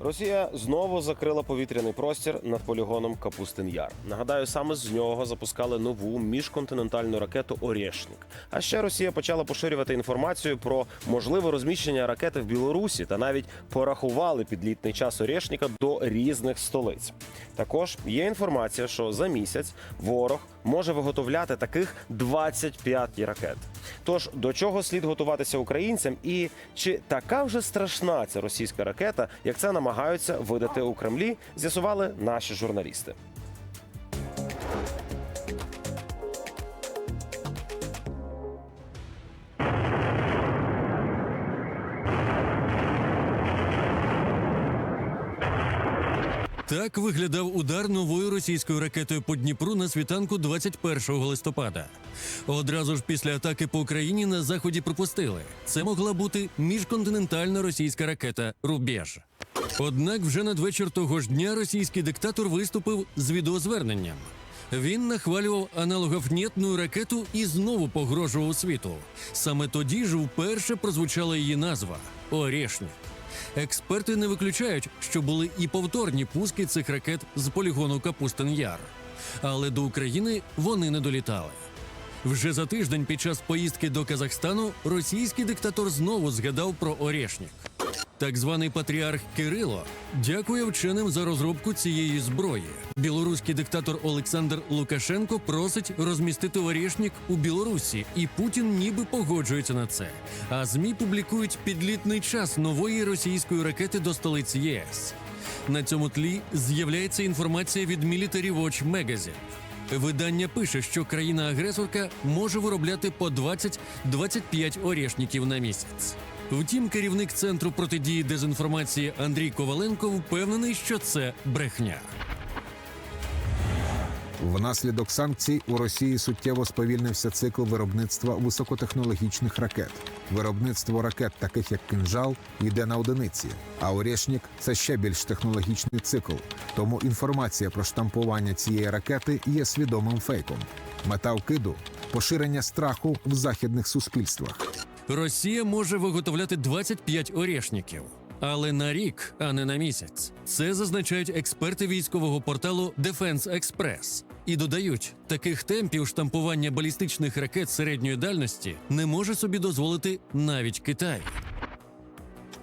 Росія знову закрила повітряний простір над полігоном Капустин Яр. Нагадаю, саме з нього запускали нову міжконтинентальну ракету Орєшнік. А ще Росія почала поширювати інформацію про можливе розміщення ракети в Білорусі та навіть порахували підлітний час Орєшніка до різних столиць. Також є інформація, що за місяць ворог може виготовляти таких 25 ракет. Тож до чого слід готуватися українцям, і чи така вже страшна ця російська ракета, як це намагаються видати у Кремлі, з'ясували наші журналісти. Так виглядав удар новою російською ракетою по Дніпру на світанку 21 листопада. Одразу ж після атаки по Україні на заході припустили, це могла бути міжконтинентальна російська ракета Рубеж. Однак вже надвечір того ж дня російський диктатор виступив з відеозверненням. Він нахвалював аналогофнєтну ракету і знову погрожував світу. Саме тоді ж вперше прозвучала її назва Орєшнік. Експерти не виключають, що були і повторні пуски цих ракет з полігону Капустин Яр. Але до України вони не долітали. Вже за тиждень під час поїздки до Казахстану російський диктатор знову згадав про Орєшнік. Так званий патріарх Кирило дякує вченим за розробку цієї зброї. Білоруський диктатор Олександр Лукашенко просить розмістити Орєшнік у Білорусі, і Путін ніби погоджується на це. А змі публікують підлітний час нової російської ракети до столиці ЄС. На цьому тлі з'являється інформація від Military Watch Magazine. Видання пише, що країна-агресорка може виробляти по 20-25 орєшників на місяць. Втім, керівник центру протидії дезінформації Андрій Коваленко впевнений, що це брехня. Внаслідок санкцій у Росії суттєво сповільнився цикл виробництва високотехнологічних ракет. Виробництво ракет, таких як кинжал, йде на одиниці, а Орєшнік – це ще більш технологічний цикл. Тому інформація про штампування цієї ракети є свідомим фейком. Мета вкиду поширення страху в західних суспільствах. Росія може виготовляти 25 орєшників. Але на рік, а не на місяць. Це зазначають експерти військового порталу Defense Express. І додають, таких темпів штампування балістичних ракет середньої дальності не може собі дозволити навіть Китай.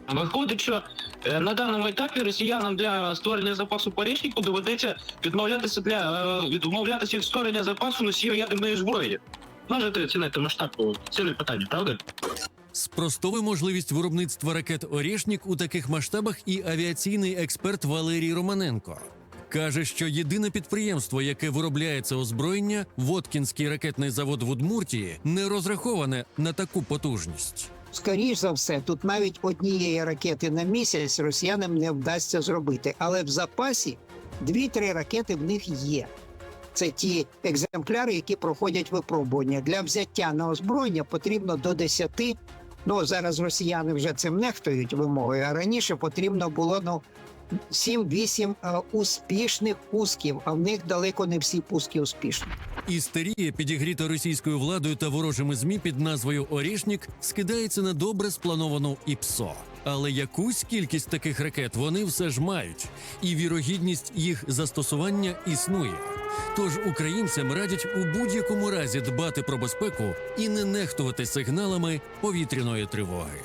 Виходить, що е, на даному етапі росіянам для створення запасу порічнику доведеться відмовлятися для е, відмовлятися від створення запасу носію ядерної зброї. Можете оцінити масштаб ціле питання, правда? Спростовує можливість виробництва ракет Орєшнік у таких масштабах і авіаційний експерт Валерій Романенко. Каже, що єдине підприємство, яке виробляє це озброєння, Воткінський ракетний завод в Удмуртії, не розраховане на таку потужність. Скоріш за все, тут навіть однієї ракети на місяць росіянам не вдасться зробити. Але в запасі дві-три ракети в них є. Це ті екземпляри, які проходять випробування. Для взяття на озброєння потрібно до 10, Ну зараз росіяни вже цим нехтують вимогою. А раніше потрібно було ну 7-8 е, успішних пусків, а в них далеко не всі пуски успішні. Істерія, підігріта російською владою та ворожими змі під назвою Орішнік, скидається на добре сплановану ІПСО. Але якусь кількість таких ракет вони все ж мають, і вірогідність їх застосування існує. Тож українцям радять у будь-якому разі дбати про безпеку і не нехтувати сигналами повітряної тривоги.